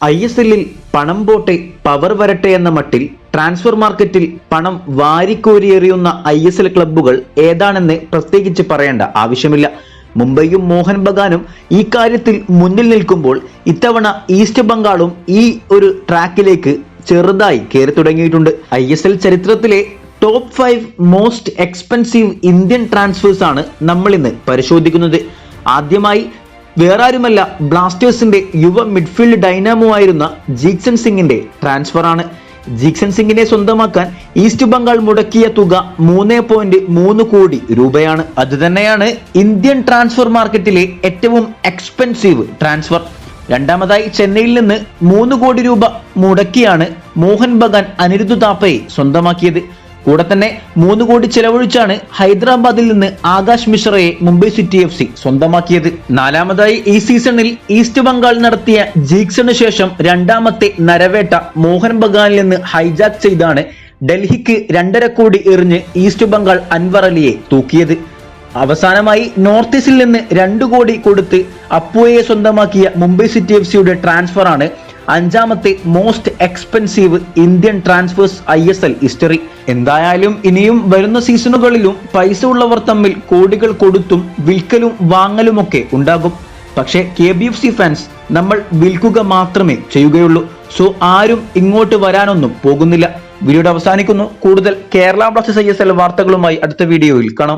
I S എല്ലിൽ പണം പോട്ടെ പവർ വരട്ടെ എന്ന മട്ടിൽ ട്രാൻസ്ഫർ മാർക്കറ്റിൽ പണം വാരിക്കോരിയെറിയുന്ന ഐ എസ് എൽ ക്ലബ്ബുകൾ ഏതാണെന്ന് പ്രത്യേകിച്ച് പറയേണ്ട ആവശ്യമില്ല. മുംബൈയും മോഹൻ ബഗാനും ഈ കാര്യത്തിൽ മുന്നിൽ നിൽക്കുമ്പോൾ ഇത്തവണ ഈസ്റ്റ് ബംഗാളും ഈ ഒരു ട്രാക്കിലേക്ക് ചെറുതായി കയറി തുടങ്ങിയിട്ടുണ്ട്. ഐ എസ് എൽ ചരിത്രത്തിലെ top five most expensive Indian transfers ആണ് നമ്മൾ ഇന്ന് പരിശോധിക്കുന്നത്. ആദ്യമായി വേറെ ആരുമല്ല ബ്ലാസ്റ്റേഴ്സിന്റെ യുവ മിഡ്ഫീൽഡ് ഡൈനാമോ ആയിരുന്ന ജീക്സൺ സിംഗിന്റെ ട്രാൻസ്ഫർ ആണ് ജീക്സൺ സിംഗിനെ സ്വന്തമാക്കാൻ ഈസ്റ്റ് ബംഗാൾ മുടക്കിയ തുക മൂന്ന് പോയിന്റ് മൂന്ന് കോടി രൂപയാണ്. അതുതന്നെയാണ് ഇന്ത്യൻ ട്രാൻസ്ഫർ മാർക്കറ്റിലെ ഏറ്റവും എക്സ്പെൻസീവ് ട്രാൻസ്ഫർ. രണ്ടാമതായി ചെന്നൈയിൽ നിന്ന് മൂന്ന് കോടി രൂപ മുടക്കിയാണ് മോഹൻ ബഗാൻ അനിരുദ്ധ താപ്പയെ സ്വന്തമാക്കിയത്. കൂടെ തന്നെ മൂന്ന് കോടി ചെലവഴിച്ചാണ് ഹൈദരാബാദിൽ നിന്ന് ആകാശ് മിശ്രയെ മുംബൈ സിറ്റി എഫ് സി സ്വന്തമാക്കിയത്. നാലാമതായി ഈ സീസണിൽ ഈസ്റ്റ് ബംഗാൾ നടത്തിയ ജീക്സണിന് ശേഷം രണ്ടാമത്തെ നരവേട്ട മോഹൻ ബഗാനിൽ നിന്ന് ഹൈജാക്ക് ചെയ്താണ് ഡൽഹിക്ക് രണ്ടര കോടി എറിഞ്ഞ് ഈസ്റ്റ് ബംഗാൾ അൻവർ അലിയെ തൂക്കിയത്. അവസാനമായി നോർത്ത് ഈസ്റ്റിൽ നിന്ന് രണ്ടു കോടി കൊടുത്ത് അപ്പുവയെ സ്വന്തമാക്കിയ മുംബൈ സിറ്റി എഫ് സിയുടെ ട്രാൻസ്ഫർ ആണ് അഞ്ചാമത്തെ most expensive Indian transfers I S L history എന്തായാലും ഇനിയും വരുന്ന സീസണുകളിലും പൈസ ഉള്ളവർ തമ്മിൽ കോടികൾ കൊടുത്തും വിൽക്കലും വാങ്ങലുമൊക്കെ ഉണ്ടാകും. പക്ഷേ K B F C fans നമ്മൾ വിൽക്കുക മാത്രമേ ചെയ്യുകയുള്ളൂ. സോ ആരും ഇങ്ങോട്ട് വരാനൊന്നും പോകുന്നില്ല. വീഡിയോ അവസാനിക്കുന്നു. കൂടുതൽ Kerala Blasters I S L വാർത്തകളുമായി അടുത്ത വീഡിയോയിൽ കാണാം.